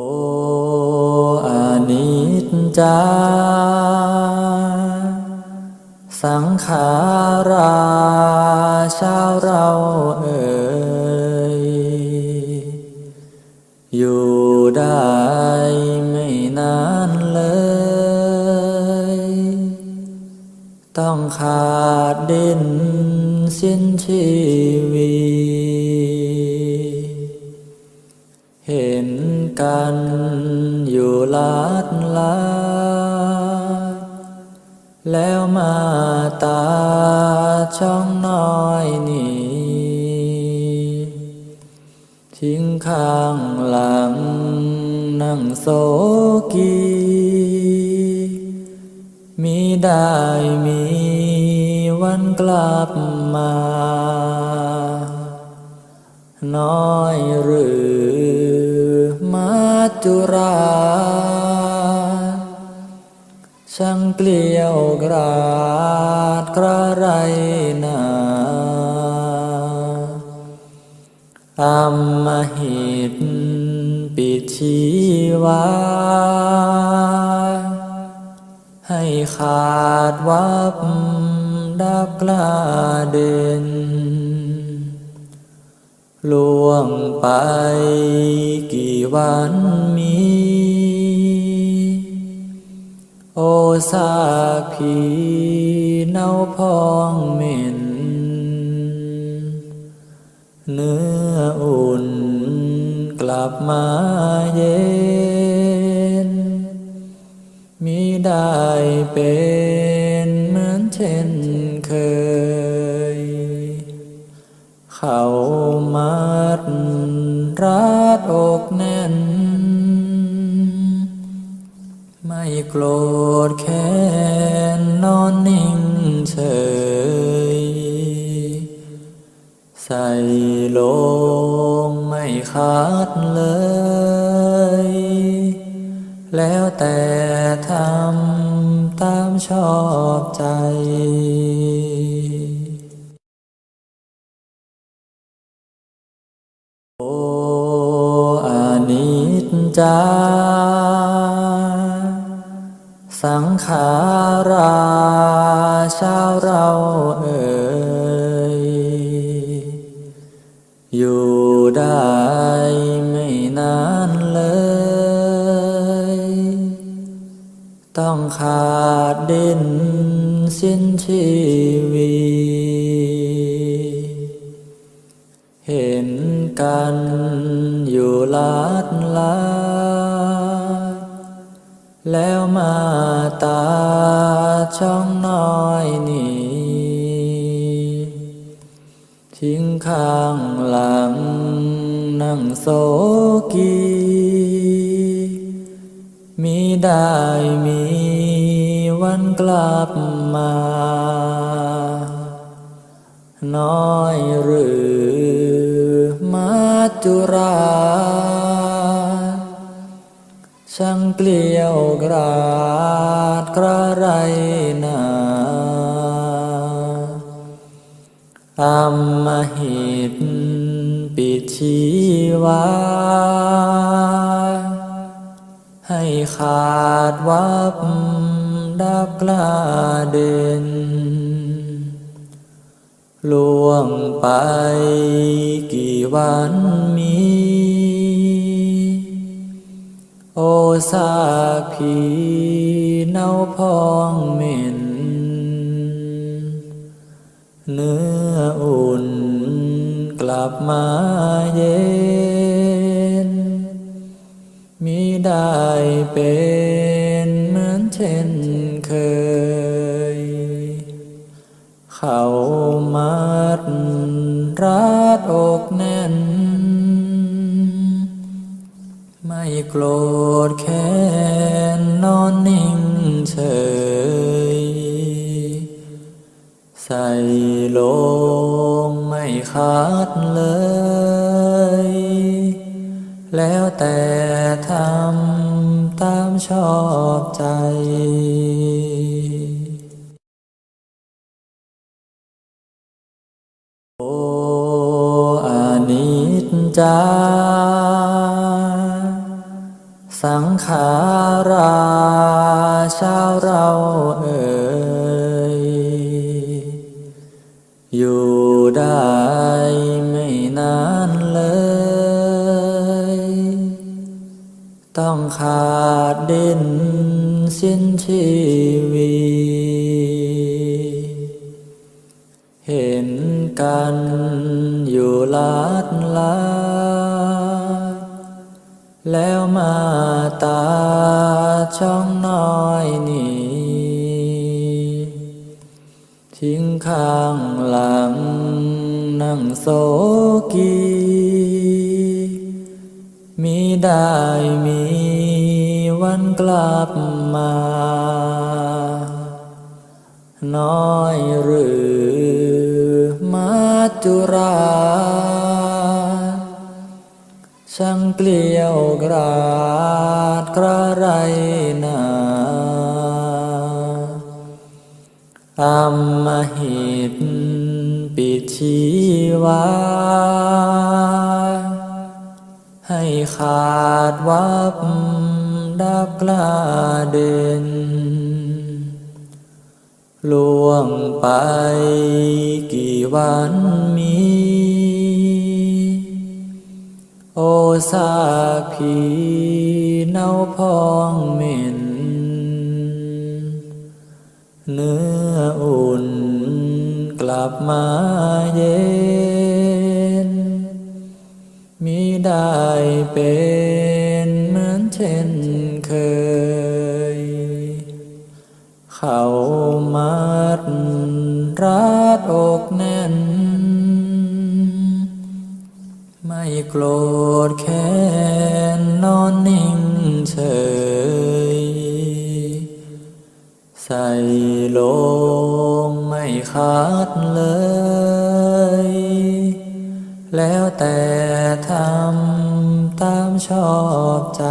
โออานิจจา สังขาราชาวเราเอ่ยอยู่ได้ไม่นานเลย ต้องขาดดินสิ้นชีวิต เห็นกันอยู่ลาดลาดแล้วมาตาช่องน้อยนี่ทิ้งข้างหลังนั่งโซกี มีได้มีวันกลับมา น้อยหรือ จุราช่างเกลียวกราดกระไรนาอำมหิตปิชีวา ให้ขาดวับดับกล้าเด่น ล่วงไปกี่วันมี โอซากผีเน่าพองเหม็น เนื้ออุ่นกลับมาเย็นมิได้เป็นเหมือนเช่น กแน่น ไม่โกรธแค้นนอนนิ่งเฉย ใส่ลงไม่ขาดเลย แล้วแต่ทำตามชอบใจ จาสังขาราชาวเราเอ่ยอยู่ได้ไม่นานเลย ต้องขาดดินสิ้นชีวิเห็นกันอยู่ลาด ลา แล้วมาตาช่องน้อยนี่ทิ้งข้างหลังนั่งโซกี มีได้มีวันกลับมา น้อยหรือมาจุรา ช่างเกลียวกราดกระไรนาอำมหิตปิชีวา ให้ขาดวับดับกลาเด่นล่วงไปกี่วันมี โอซากผีเน่าพองเหม็น เนื้ออุ่นกลับมาเย็นมิได้เป็นเหมือนเช่นเคย เขามัดรัดอกแน่น โกรธแค้นนอนนิ่งเฉย ใส่ลงไม่ขาดเลย แล้วแต่ทำตามชอบใจโออานิจจา ขาราชาวเราเอ่ยอยู่ได้ไม่นานเลย ต้องขาดดินสิ้นชีวีเห็นกันอยู่ลาดลาด แล้วมาตาช่องน้อยนี่ทิ้งข้างหลังนั่งโซกี มีได้มีวันกลับมา น้อยหรือมาจุรา ช่างเกลียวกราดกระไรนาอำมหิตปิชีวา ให้ขาดวับดับกลาเด่นล่วงไปกี่วันมี โอซากผีเน่าพองเหม็น เนื้ออุ่นกลับมาเย็นมิได้เป็นเหมือนเช่นเคย เขามัดรัดอกแน โกรธแค้นนอนนิ่งเฉย ใส่ลงไม่ขาดเลย แล้วแต่ทำตามชอบใจ